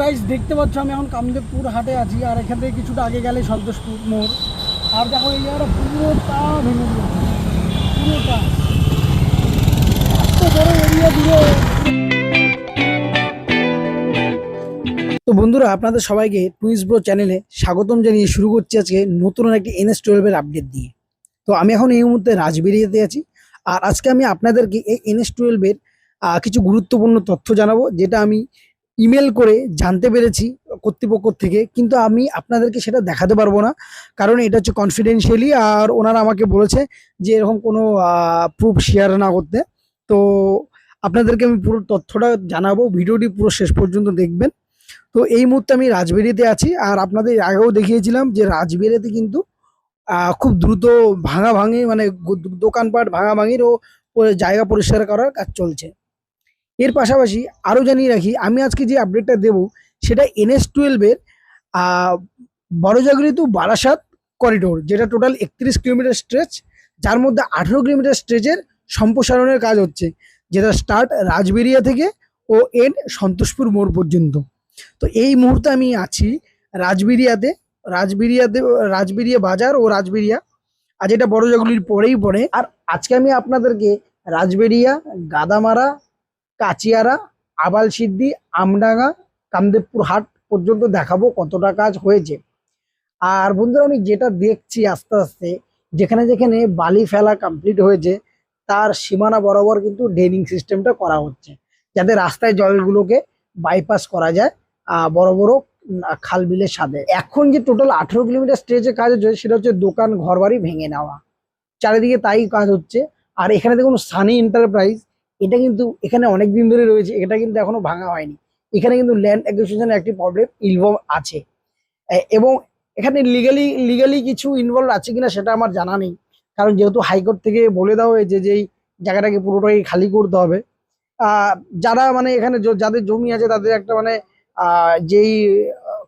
Guys দেখতে পাচ্ছ, আমি এখন কামদেবপুর হাটে আছি, আর এখান থেকে কিছুটা আগে গেলে সন্তোষপুর মোড়। আর দেখো, এই জায়গাটা পুরোটা ভেঙে পুরোটা। এত বড় এরিয়া দিয়ে তো বন্ধুরা, আপনাদের সবাইকে টুইস ব্রো চ্যানেলে স্বাগতম জানিয়ে শুরু করছি আজকে নতুন একটি এনএস টুয়েলভের আপডেট দিয়ে। তো আমি এখন এই মুহূর্তে রাজবেরিয়াতে আছি, আর আজকে আমি আপনাদেরকে এই এনএস টুয়েলভের কিছু গুরুত্বপূর্ণ তথ্য জানাব, যেটা আমি ইমেল করে জানতে পেরেছি কর্তৃপক্ষ থেকে, কিন্তু আমি আপনাদেরকে সেটা দেখাতে পারব না। কারণ এটা হচ্ছে কনফিডেন্সিয়ালি আর ওনারা আমাকে বলেছে যে এরকম কোনো প্রুফ শেয়ার না করতে। তো আপনাদেরকে আমি পুরো তথ্যটা জানাব, ভিডিওটি পুরো শেষ পর্যন্ত দেখবেন। তো এই মুহূর্তে আমি রাজবেরিয়াতে আছি আর আপনাদের আগেও দেখিয়েছিলাম যে রাজবেরিয়াতে কিন্তু খুব দ্রুত ভাঙা ভাঙি মানে দোকানপাট ভাঙা ভাঙির ও জায়গা পরিষ্কার করার কাজ চলছে। এর পাশাপাশি আরও জানিয়ে রাখি, আমি আজকে যে আপডেটটা দেব সেটা এনএস টুয়েলভের বড়জাগরি টু বারাসাত করিডোর যেটা টোটাল একত্রিশ কিলোমিটার স্ট্রেচ যার মধ্যে আঠেরো কিলোমিটার স্ট্রেচের সম্প্রসারণের কাজ হচ্ছে, যেটা স্টার্ট রাজবেরিয়া থেকে ও এন্ড সন্তোষপুর মোড় পর্যন্ত। তো এই মুহূর্তে আমি আছি রাজবেরিয়াতে রাজবেরিয়াতে, রাজবেরিয়া বাজার ও রাজবেরিয়া, আর যেটা বড় জগুলির পরেই পড়ে। আর আজকে আমি আপনাদেরকে রাজবেরিয়া, গাদামারা কাচিয়ারা আবাল সিদ্ধি আমডাঙ্গা, কামদেবপুর হাট পর্যন্ত দেখাবো কতটা কাজ হয়েছে। আর বন্ধুরা, আমি যেটা দেখছি আস্তে আস্তে, যেখানে যেখানে বালি ফেলা কমপ্লিট হয়েছে, তার সীমানা বরাবর কিন্তু ড্রেনিং সিস্টেমটা করা হচ্ছে, যাতে রাস্তায় জলগুলোকে বাইপাস করা যায় বড় বড় খাল বিলের সাথে। এখন যে টোটাল আঠেরো কিলোমিটার স্ট্রেচে কাজ হচ্ছে, সেটা হচ্ছে দোকান ঘরবাড়ি ভেঙে নেওয়া। চারিদিকে তাই কাজ হচ্ছে। আর এখানে দেখুন সানি এন্টারপ্রাইজ এটা কিন্তু এখানে অনেক দিন ধরে রয়েছে, এটা কিন্তু এখনও ভাঙা হয়নি। এখানে কিন্তু ল্যান্ড অ্যাকুইজিশনের একটি প্রবলেম ইনভলভ আছে। এবং এখানে লিগালি লিগালি কিছু ইনভলভ আছে কিনা সেটা আমার জানা নেই। কারণ যেহেতু হাইকোর্ট থেকে বলে দেওয়া হয়েছে যে এই জায়গাটাকে পুরোটাই খালি করতে হবে। যারা মানে এখানে যাদের জমি আছে তাদের একটা মানে যেই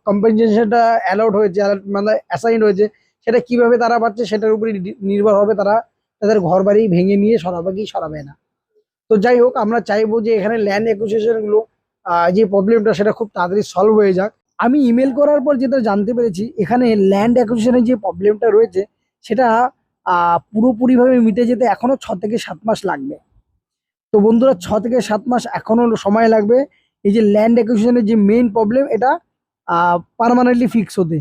কম্পেনসেশনটা অ্যালাউড হয়েছে মানে অ্যাসাইন হয়েছে, সেটা কীভাবে তারা পাচ্ছে সেটার উপরে নির্ভর হবে তারা তাদের ঘর বাড়ি ভেঙে নিয়ে সরাবে কি সরাবে না। তো যাই হোক, আমরা চাইব যে এখানে ল্যান্ড অ্যাকুইজিশনগুলো যে প্রবলেমটা সেটা খুব তাড়াতাড়ি সলভ হয়ে যাক। আমি ইমেল করার পর যেটা জানতে পেরেছি, এখানে ল্যান্ড অ্যাকুইজিশনের যে প্রবলেমটা রয়েছে, সেটা পুরোপুরিভাবে মিটে যেতে এখনও ছ থেকে সাত মাস লাগবে। তো বন্ধুরা, ছ থেকে সাত মাস এখনও সময় লাগবে। এই যে ল্যান্ড অ্যাকুইজিশনের যে মেইন প্রবলেম এটা পারমানেন্টলি ফিক্স হতে।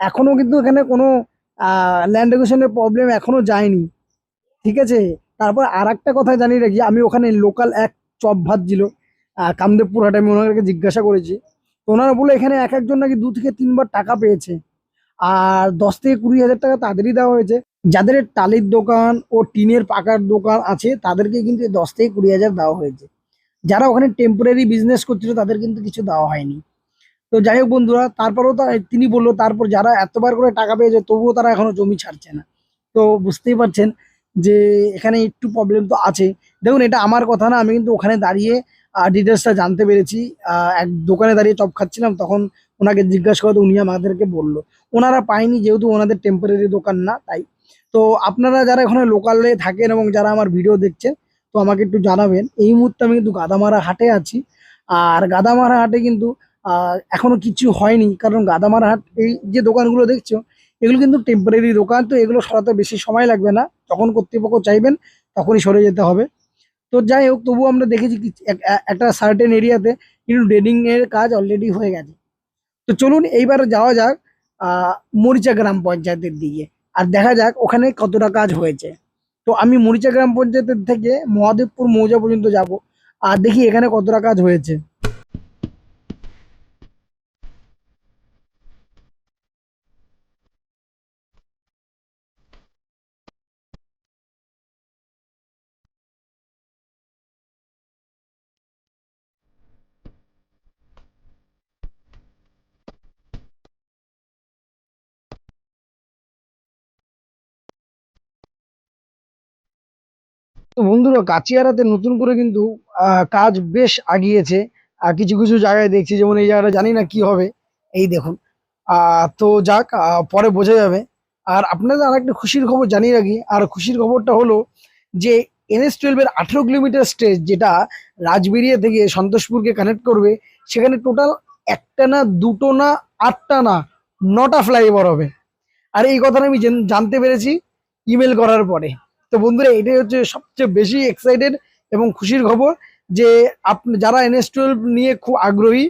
এখনও কিন্তু এখানে কোনো ল্যান্ড অ্যাকুইজিশনের প্রবলেম এখনও যায়নি। ঠিক আছে? তারপর আর একটা কথা জানিয়ে রাখি আমি ওখানে লোকাল এক চপ ভাজছিল আহ, কামদেবপুর হাটে আমি ওনাদেরকে জিজ্ঞাসা করেছি। তো ওনারা বলে এখানে এক একজন নাকি দু থেকে তিনবার টাকা পেয়েছে। আর দশ থেকে কুড়ি হাজার টাকা তাদেরই দেওয়া হয়েছে। যাদের টালির দোকান ও টিনের পাকার দোকান আছে তাদেরকে কিন্তু দশ থেকে কুড়ি হাজার দেওয়া হয়েছে। যারা ওখানে টেম্পোরারি বিজনেস করছিল তাদের কিন্তু কিছু দেওয়া হয়নি। তো যাই হোক বন্ধুরা তারপরেও তিনি বলল তারপর যারা এতবার করে টাকা পেয়েছে তবুও তারা এখনও জমি ছাড়ছে না। তো বুঝতেই পারছেন যে এখানে একটু প্রবলেম তো আছে দেখুন, এটা আমার কথা না, আমি কিন্তু ওখানে দাঁড়িয়ে ডিটেলসটা জানতে পেরেছি। এক দোকানে দাঁড়িয়ে চপ খাচ্ছিলাম, তখন ওনাকে জিজ্ঞাসা করতে উনি আমাদেরকে বলল। ওনারা পায়নি, যেহেতু ওনাদের টেম্পোরারি দোকান না, তাই। তো আপনারা যারা এখানে লোকালে থাকেন এবং যারা আমার ভিডিও দেখছেন, তো আমাকে একটু জানাবেন। এই মুহূর্তে আমি কিন্তু গাদামারা হাটে আছি। আর গাদামারা হাটে কিন্তু এখনও কিছু হয়নি। কারণ গাদামারা হাট, এই যে দোকানগুলো দেখছ, এগুলো কিন্তু টেম্পোরারি দোকান, তো এগুলো সরাতে বেশি সময় লাগবে না। যখন কর্তৃপক্ষ চাইবেন তখনই সরে যেতে হবে। তো যাই হোক, তবুও আমরা দেখেছি একটা সার্টেন এরিয়াতে কিন্তু ড্রেনিং এর কাজ অলরেডি হয়ে গেছে। তো চলুন এইবার যাওয়া যাক মরিচা গ্রাম পঞ্চায়েতের দিকে। আর দেখা যাক ওখানে কতটা কাজ হয়েছে। তো আমি মরিচা গ্রাম পঞ্চায়েতের থেকে মহাদেবপুর মৌজা পর্যন্ত যাব। আর দেখি এখানে কতটা কাজ হয়েছে। তো বন্ধুরা কাচিয়ারাতে নতুন করে কিন্তু কাজ বেশ আগিয়েছে। কিছু কিছু জায়গায় দেখছি, যেমন এই জায়গাটা জানি না কি হবে। এই দেখুন। তো যাক পরে বোঝা যাবে। আর আপনাদের আর একটা খুশির খবর জানিয়ে রাখি। আর খুশির খবরটা হলো যে, এনএস টুয়েলভের আঠেরো কিলোমিটার স্ট্রেচ যেটা রাজবেরিয়া থেকে সন্তোষপুরকে কানেক্ট করবে, সেখানে টোটাল একটা না, দুটো না, আটটা না, নটা ফ্লাইওভার হবে। আর এই কথাটা আমি জানতে পেরেছি ইমেল করার পরে। তো বন্ধুরা, এটাই হচ্ছে সবচেয়ে বেশি এক্সাইটেড এবং খুশির খবর যে আপনি, যারা এনএস টুয়েলভ নিয়ে খুব আগ্রহী,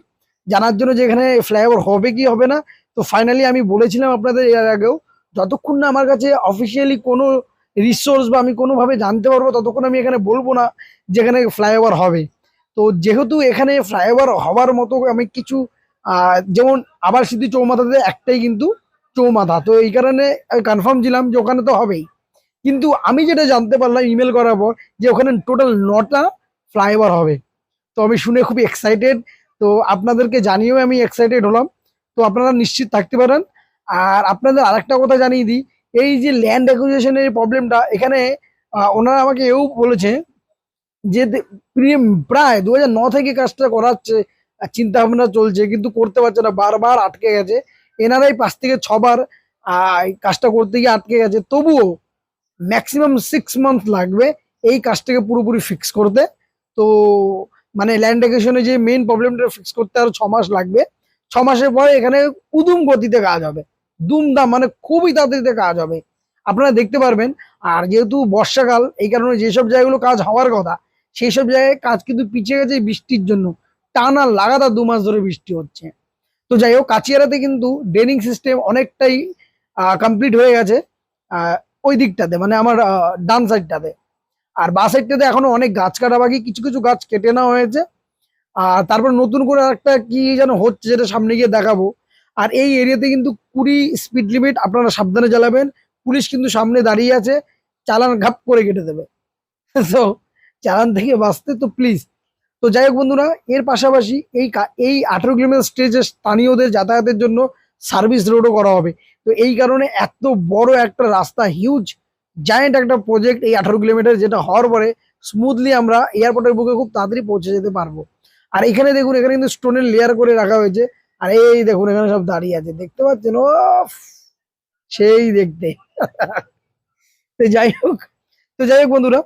জানার জন্য যে এখানে ফ্লাইওভার হবে কি হবে না, তো ফাইনালি আমি বলেছিলাম আপনাদের এর আগেও, যতক্ষণ না আমার কাছে অফিসিয়ালি কোনো রিসোর্স বা আমি কোনোভাবে জানতে পারব, ততক্ষণ আমি এখানে বলব না যে এখানে ফ্লাইওভার হবে। তো যেহেতু এখানে ফ্লাইওভার হওয়ার মতো আমি কিছু যেমন আবার সিদ্ধি চৌমাথাতে একটাই কিন্তু চৌমাথা, তো এই কারণে কনফার্ম ছিলাম যে ওখানে তো হবেই। কিন্তু আমি যেটা জানতে পারলাম ইমেল করার পর যে ওখানে টোটাল নটা ফ্লাইওভার হবে। তো আমি শুনে খুব এক্সাইটেড তো আপনাদেরকে জানিয়েও আমি এক্সাইটেড হলাম। তো আপনারা নিশ্চিত থাকতে পারেন। আর আপনাদের আরেকটা কথা জানিয়ে দিই, এই যে ল্যান্ড অ্যাকুইজিশনের প্রবলেমটা এখানে ওনারা আমাকে এও বলেছে যে প্রিয়- দু হাজার ন থেকে কাজটা করাচ্ছে। চিন্তা ভাবনা চলছে, কিন্তু করতে পারছে না, বারবার আটকে গেছে। এনারাই পাঁচ থেকে ছবার কাজটা করতে গিয়ে আটকে গেছে। তবুও ম্যাক্সিমাম সিক্স মান্থ লাগবে এই কাজটাকে পুরোপুরি ফিক্স করতে। তো মানে ল্যান্ড একুশনে যে মেইন প্রবলেমটা ফিক্স করতে আরও ছ মাস লাগবে। ছ মাসের পরে এখানে উদুম গতিতে কাজ হবে। দুমদাম মানে খুবই তাড়াতাড়িতে কাজ হবে। আপনারা দেখতে পারবেন, আর যেহেতু বর্ষাকাল, এই কারণে যেসব জায়গাগুলো কাজ হওয়ার কথা সেই সব জায়গায় কাজ কিন্তু পিছিয়ে গেছে বৃষ্টির জন্য। টানা লাগাতার দু মাস ধরে বৃষ্টি হচ্ছে। তো যাই হোক কাচিয়ারাতে কিন্তু ড্রেনিং সিস্টেম অনেকটাই কমপ্লিট হয়ে গেছে। ওই দিকটাতে মানে আমার ডান সাইডটাতে আর বা সাইডটাতে এখনও অনেক গাছ কাটা বাকি, কিছু কিছু গাছ কেটে নেওয়া হয়েছে। আর তারপর নতুন করে একটা কি যেন হচ্ছে যেটা সামনে গিয়ে দেখাবো। আর এই এরিয়াতে কিন্তু কুড়ি স্পিড লিমিট আপনারা সাবধানে চালাবেন। পুলিশ কিন্তু সামনে দাঁড়িয়ে আছে, চালান ঘাপ করে কেটে দেবে। তো চালান থেকে বাঁচতে তো প্লিজ তো যাই হোক বন্ধুরা, এর পাশাপাশি এই এই আঠেরো কিলোমিটার স্টেজে স্থানীয়দের যাতায়াতের জন্য সার্ভিস রোডও করা হবে। তো এই কারণে এত বড় একটা রাস্তা হিউজ জায়েন্ট একটা প্রজেক্ট এই আঠারো কিলোমিটার যেটা হওয়ার পরে স্মুথলি আমরা এয়ারপোর্টের বুকে খুব তাড়াতাড়ি পৌঁছে যেতে পারব। আর এখানে দেখুন, এখানে কিন্তু স্টোনের লেয়ার করে রাখা হয়েছে। আর এই দেখুন, এখানে সব দাঁড়িয়ে আছে। দেখতে পাচ্ছেন? ও সেই দেখতে। তো যাই হোক, তো যাই হোক বন্ধুরা,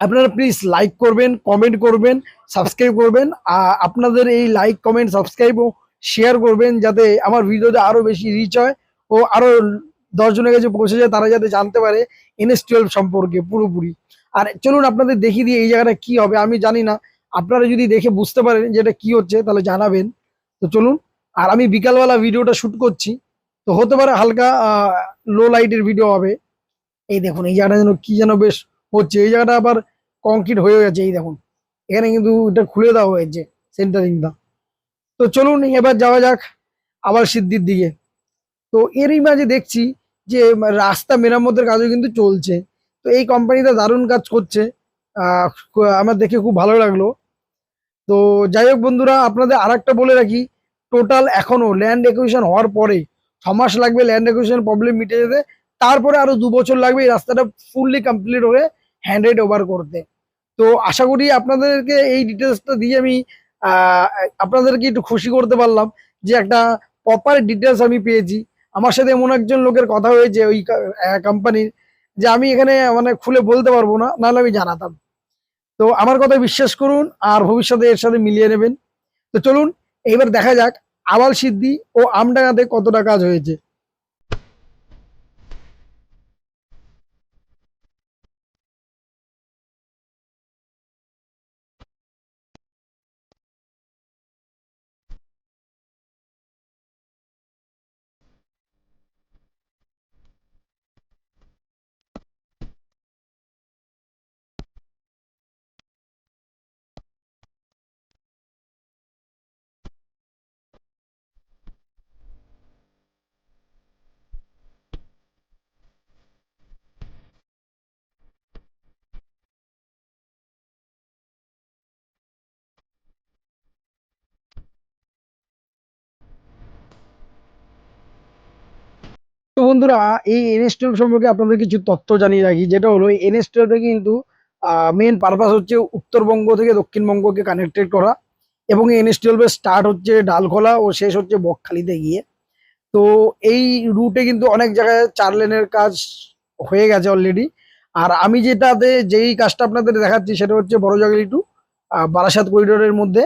আপনারা প্লিজ লাইক করবেন কমেন্ট করবেন সাবস্ক্রাইব করবেন। আর আপনাদের এই লাইক কমেন্ট সাবস্ক্রাইব ও শেয়ার করবেন যাতে আমার ভিডিওতে আরও বেশি রিচ হয়। ও আরও দশজনের কাছে পৌঁছে যায়, তারা যাতে জানতে পারে এনএস টুয়েলভ সম্পর্কে পুরোপুরি। আর চলুন আপনাদের দেখিয়ে দিয়ে এই জায়গাটা কি হবে, আমি জানি না। আপনারা যদি দেখে বুঝতে পারেন যে এটা কি হচ্ছে, তাহলে জানাবেন। তো চলুন, আর আমি বিকালবেলা ভিডিওটা শুট করছি, তো হতে পারে হালকা লো লাইটের ভিডিও হবে। এই দেখুন, এই জায়গাটা যেন কি যেন বেশ হচ্ছে, এই জায়গাটা আবার কংক্রিট হয়ে গেছে, এই দেখুন। এখানে কিন্তু এটা খুলে দেওয়া হয়েছে সেন্টারিংটা তো চলুন, এবার যাওয়া যাক আবার সিদ্ধির দিকে। তো এরই মাঝে দেখছি যে, রাস্তা মেরামতের কাজও কিন্তু চলছে। তো এই কোম্পানিটা দারুণ কাজ করছে। আমার দেখে খুব ভালো লাগল। তো যাই হোক বন্ধুরা, আপনাদের আর বলে রাখি টোটাল এখনও ল্যান্ড একুইশন হওয়ার পরে ছ মাস লাগবে ল্যান্ড একুইশন প্রবলেম মিটে যেতে। তারপরে আরও দু বছর লাগবে এই রাস্তাটা ফুললি কমপ্লিট হয়ে হ্যান্ডেড ওভার করতে। তো আশা করি আপনাদেরকে এই ডিটেলসটা দিয়ে আমি আপনাদেরকে একটু খুশি করতে পারলাম যে একটা প্রপার ডিটেলস আমি পেয়েছি। আমার সাথে এমন একজন লোকের কথা হয়েছে ওই কোম্পানির যে আমি এখানে মানে খুলে বলতে পারব না, নাহলে আমি জানাতাম। তো আমার কথা বিশ্বাস করুন আর ভবিষ্যতে এর সাথে মিলিয়ে নেবেন। তো চলুন এবার দেখা যাক আবাল সিদ্ধি ও আমডাঙ্গাতে কতটা কাজ হয়েছে তো বন্ধুরা, এই এনএস টুয়েলভ সম্পর্কে আপনাদের কিছু তথ্য জানিয়ে রাখি। যেটা হলো এনএস টুয়েলভে কিন্তু মেন পারপাস হচ্ছে উত্তরবঙ্গ থেকে দক্ষিণবঙ্গকে কানেক্টেড করা এবং এনএস টুয়েলভের স্টার্ট হচ্ছে ডালখোলা ও শেষ হচ্ছে বকখালিতে গিয়ে। তো এই রুটে কিন্তু অনেক জায়গায় চার লেনের কাজ হয়ে গেছে অলরেডি আর আমি যেটাতে যেই কাজটা আপনাদের দেখাচ্ছি, সেটা হচ্ছে বড়জাগলি টু বারাসাত করিডোরের মধ্যে।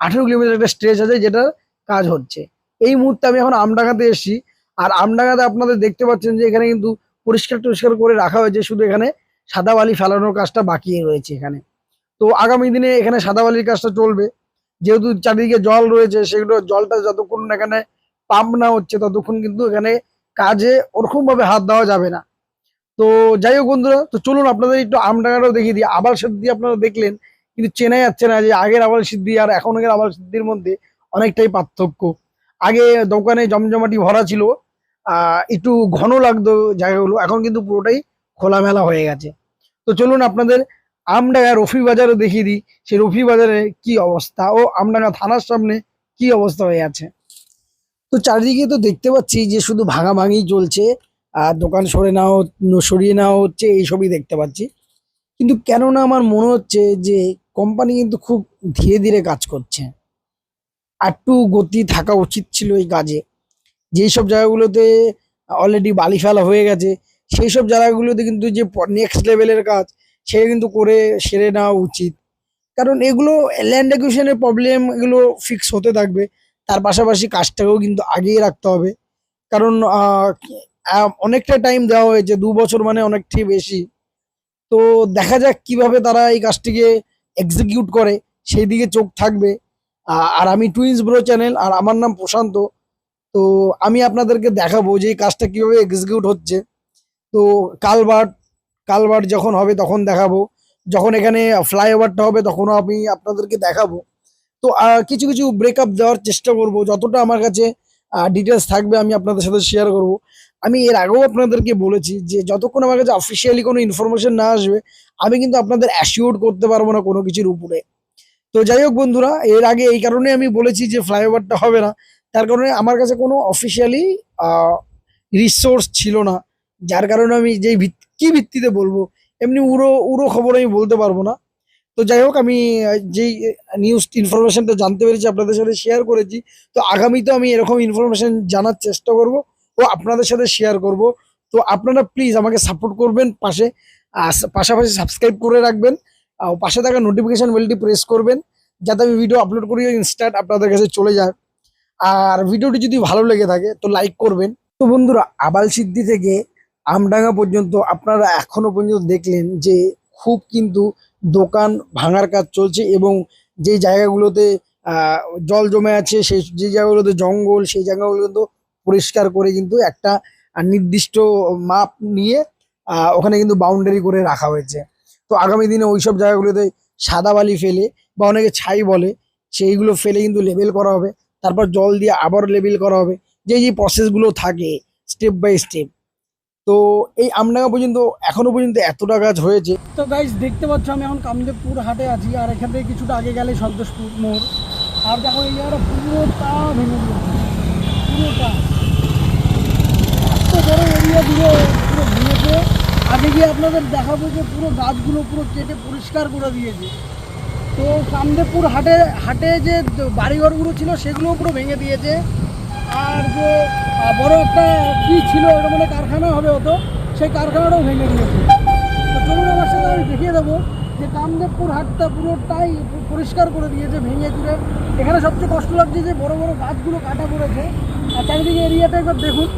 আঠেরো কিলোমিটার একটা স্ট্রেচ আছে যেটা কাজ হচ্ছে। এই মুহূর্তে আমি এখন আমডাঙ্গাতে এসেছি। আর আমডাঙ্গাতে আপনাদের দেখতে পাচ্ছেন যে এখানে কিন্তু পরিষ্কার টরিষ্কার করে রাখা হয়েছে, শুধু এখানে সাদা বালি ফেলানোর কাজটা বাকি রয়েছে এখানে। তো আগামী দিনে এখানে সাদা বালির কাজটা চলবে। যেহেতু চারিদিকে জল রয়েছে, সেগুলো জলটা যতক্ষণ এখানে পাম্প না হচ্ছে, ততক্ষণ কিন্তু এখানে কাজে ওরকম ভাবে হাত দেওয়া যাবে না। তো যাই হোক বন্ধুরা, তো চলুন আপনাদের একটু আমডাঙ্গাটাও দেখিয়ে দিই। আবার সিদ্ধি আপনারা দেখলেন, কিন্তু চেনা যাচ্ছে না যে আগের আবাল সিদ্ধি আর এখনকার আবার সিদ্ধির মধ্যে অনেকটাই পার্থক্য। আগে দোকানে জমজমাটি ভরা ছিল একটু ঘন লাগতো জায়গাগুলো। এখন কিন্তু পুরোটাই খোলামেলা হয়ে গেছে। তো চলুন আপনাদের আমডাঙ্গা রফি বাজারও দেখিয়ে দিই। সেই রফি বাজারে কি অবস্থা ও আমডাঙ্গা থানার সামনে কি অবস্থা হয়ে আছে। তো চারিদিকে তো দেখতে পাচ্ছি যে শুধু ভাঙাভাঙি চলছে। আর দোকান সরে নেওয়া সরিয়ে নেওয়া হচ্ছে, এইসবই দেখতে পাচ্ছি। কিন্তু কেননা আমার মনে হচ্ছে যে কোম্পানি কিন্তু খুব ধীরে ধীরে কাজ করছে। একটু গতি থাকা উচিত ছিল এই কাজে। যেই সব জায়গাগুলোতে অলরেডি বালি ফেলা হয়ে গেছে সেই সব জায়গাগুলোতে কিন্তু যে নেক্সট লেভেলের কাজ সে কিন্তু করে সেরে নেওয়া উচিত। কারণ এগুলো ল্যান্ড অ্যাকুইশনের প্রবলেম এগুলো ফিক্স হতে থাকবে, তার পাশাপাশি কাজটাকেও কিন্তু আগিয়ে রাখতে হবে। কারণ অনেকটা টাইম দেওয়া হয়েছে, দু বছর মানে অনেকটাই বেশি। তো দেখা যাক কীভাবে তারা এই কাজটিকে এক্সিকিউট করে, সেই দিকে চোখ থাকবে। আর আমি টুইন্স ব্রো চ্যানেল আর আমার নাম প্রশান্ত। তো আমি আপনাদেরকে দেখাবো যে এই কাজটা কীভাবে এক্সিকিউট হচ্ছে। তো কালবার্ট কালবার্ট যখন হবে তখন দেখাবো। যখন এখানে ফ্লাইওভারটা হবে তখনও আমি আপনাদেরকে দেখাবো। তো কিছু কিছু ব্রেকআপ দেওয়ার চেষ্টা করব। যতটা আমার কাছে ডিটেলস থাকবে আমি আপনাদের সাথে শেয়ার করব। আমি এর আগেও আপনাদেরকে বলেছি যে যতক্ষণ আমার কাছে অফিসিয়ালি কোনো ইনফরমেশন না আসবে, আমি কিন্তু আপনাদের অ্যাসিওর করতে পারব না কোনো কিছুর উপরে। তো যাই হোক বন্ধুরা, এর আগে এই কারণে আমি বলেছি যে ফ্লাইওভারটা হবে না। তার কারণে আমার কাছে কোনো অফিসিয়ালি রিসোর্স ছিল না। যার কারণে আমি যেই ভিত- কি ভিত্তিতে বলব, এমনি উড়ো উড়ো খবর আমি বলতে পারব না। তো যাই হোক, আমি যেই নিউজ ইনফরমেশনটা জানতে পেরেছি, আপনাদের সাথে শেয়ার করেছি, তো আগামীতে আমি এরকম ইনফরমেশন জানার চেষ্টা করব ও আপনাদের সাথে শেয়ার করব। তো আপনারা প্লিজ আমাকে সাপোর্ট করবেন পাশে পাশাপাশি সাবস্ক্রাইব করে রাখবেন পাশে থাকা নোটিফিকেশন বেলটি প্রেস করবেন, যাতে আমি ভিডিও আপলোড করি ইনস্ট্যান্ট আপনাদের কাছে চলে যায়। আর ভিডিওটি যদি ভালো লেগে থাকে, তো লাইক করবেন। তো বন্ধুরা, আবাল সিদ্ধি থেকে আমডাঙ্গা পর্যন্ত আপনারা এখনও পর্যন্ত দেখলেন যে খুব কিন্তু দোকান ভাঙার কাজ চলছে এবং যে জায়গাগুলোতে জল জমে আছে, সেই, যে জায়গাগুলোতে জঙ্গল, সেই জায়গাগুলো কিন্তু পরিষ্কার করে কিন্তু একটা নির্দিষ্ট মাপ নিয়ে ওখানে কিন্তু বাউন্ডারি করে রাখা হয়েছে। তো আগামী দিনে ওইসব জায়গাগুলোতে সাদা বালি ফেলে বা অনেকে ছাই বলে, সেইগুলো ফেলে কিন্তু লেবেল করা হবে। তারপর জল দিয়ে আবার লেবেল করা হবে। যে যে প্রসেসগুলো থাকে স্টেপ বাই স্টেপ তো এই আমডাঙ্গা পর্যন্ত, এখনও পর্যন্ত এতটা কাজ হয়েছে। তো গাইজ দেখতে পাচ্ছ আমি এখন কামদেবপুর হাটে আছি, আর এখান থেকে কিছুটা আগে গেলে সন্তোষপুর মোড়। আর দেখো এই জায়গাটা পুরোটা ভেঙে পুরোটা। এত বড় এরিয়া দিয়ে পুরো ভেঙেছে। আগে গিয়ে আপনাদের দেখাবো যে পুরো গাছগুলো পুরো কেটে পরিষ্কার করে দিয়েছে। তো কামদেবপুর হাটে হাটে যে বাড়িঘরগুলো ছিল সেগুলো পুরো ভেঙে দিয়েছে। আর যে বড় একটা কি ছিল ওটা মানে কারখানা হবে হতো সেই কারখানাটাও ভেঙে দিয়েছে। তো চলুন আমার সাথে আমি দেখিয়ে দেবো যে কামদেবপুর হাটটা পুরোটাই পরিষ্কার করে দিয়েছে, ভেঙে চুরে এখানে সবচেয়ে কষ্ট লাগছে যে বড় বড় গাছগুলো কাটা পড়েছে। আর চারিদিকে এরিয়াটা একবার দেখুন।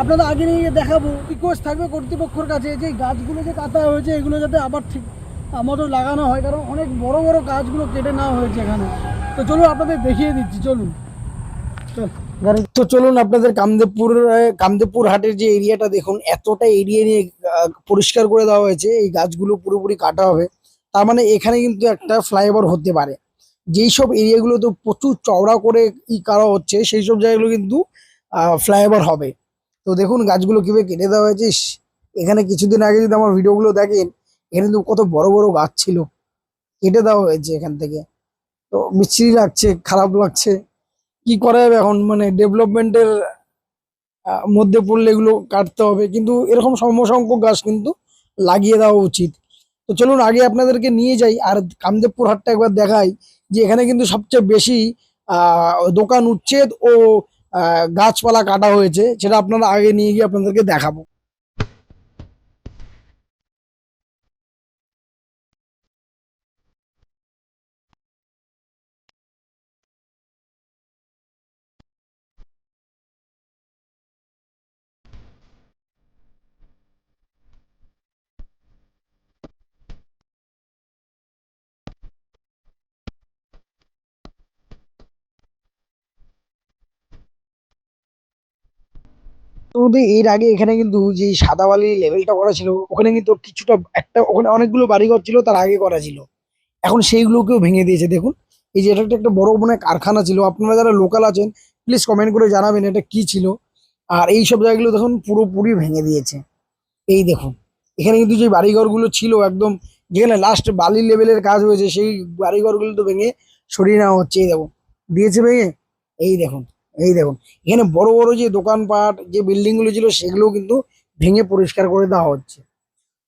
আপনাদের আগে নিয়ে দেখাবো রিকোয়েস্ট থাকবে কর্তৃপক্ষের কাছে যে গাছগুলো যে কাটা হয়েছে, এগুলো যাতে আবার ঠিক মতো লাগানো হয়, কারণ অনেক বড় বড় গাছগুলো কেটে নেওয়া হয়েছে এখানে। তো চলুন, আপনাদের দেখিয়ে দিচ্ছি, চলুন। তো চলুন, আপনাদের কামদেবপুর কামদেবপুর হাটের যে এরিয়াটা দেখুন, এতটা এরিয়া নিয়ে পরিষ্কার করে দেওয়া হয়েছে। এই গাছগুলো পুরোপুরি কাটা হবে। তার মানে এখানে কিন্তু একটা ফ্লাইওভার হতে পারে। যেই সব এরিয়াগুলো তো প্রচুর চওড়া করে ই করা হচ্ছে, সেই সব জায়গাগুলো কিন্তু ফ্লাইওভার হবে। তো দেখুন, গাছগুলো কীভাবে কেটে দেওয়া হয়েছে। এখানে কিছুদিন আগে যদি আমার ভিডিওগুলো দেখেন এখানে কিন্তু কত বড় বড় গাছ ছিল। কেটে দেওয়া হয়েছে এখান থেকে। তো মিস্ত্রি লাগছে, খারাপ লাগছে। কি করা যাবে এখন? মানে ডেভেলপমেন্টের মধ্যে পড়লে এগুলো কাটতে হবে। কিন্তু এরকম সমসংখ্যক গাছ কিন্তু লাগিয়ে দেওয়া উচিত। তো চলুন আগে আপনাদেরকে নিয়ে যাই। আর কামদেবপুর হাটটা একবার দেখাই যে এখানে কিন্তু সবচেয়ে বেশি দোকান উচ্ছেদ ও গাছপালা কাটা হয়েছে। সেটা আপনারা আগে নিয়ে গিয়ে আপনাদেরকে দেখাবো। তো এর আগে এখানে কিন্তু যে সাদা বালি লেভেলটা করা ছিল, ওখানে কিন্তু কিছুটা একটা, ওখানে অনেকগুলো বাড়িঘর ছিল, তার আগে করা ছিল। এখন সেইগুলোকেও ভেঙে দিয়েছে। দেখুন, এই যে এটা একটা বড় মনে কারখানা ছিল। আপনারা যারা লোকাল আছেন প্লিজ কমেন্ট করে জানাবেন এটা কি ছিল। আর এই সব জায়গাগুলো দেখুন, পুরোপুরি ভেঙে দিয়েছে। এই দেখুন, এখানে কিন্তু যে বাড়িঘরগুলো ছিল একদম, যেখানে লাস্ট বালি লেভেলের কাজ হয়েছে, সেই বাড়িঘরগুলো তো ভেঙে সরিয়ে নেওয়া হচ্ছে। এই দেখুন, দিয়েছে ভেঙে? এই দেখুন এই দেখুন, এখানে বড় বড় যে দোকানপাট, যে বিল্ডিংগুলো ছিল, সেগুলোও কিন্তু ভেঙে পরিষ্কার করে দেওয়া হচ্ছে।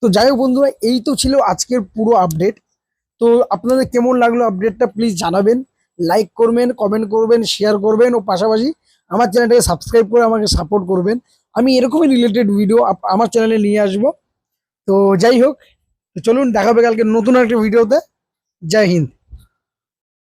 তো যাই হোক বন্ধুরা, এই তো ছিল আজকের পুরো আপডেট তো আপনাদের কেমন লাগল আপডেটটা প্লিজ জানাবেন। লাইক করবেন কমেন্ট করবেন শেয়ার করবেন ও পাশাপাশি আমার চ্যানেলটাকে সাবস্ক্রাইব করে আমাকে সাপোর্ট করবেন। আমি এরকমই রিলেটেড ভিডিও আমার চ্যানেলে নিয়ে আসব। তো যাই হোক চলুন, দেখাবে কালকে নতুন একটা ভিডিওতে জয় হিন্দ।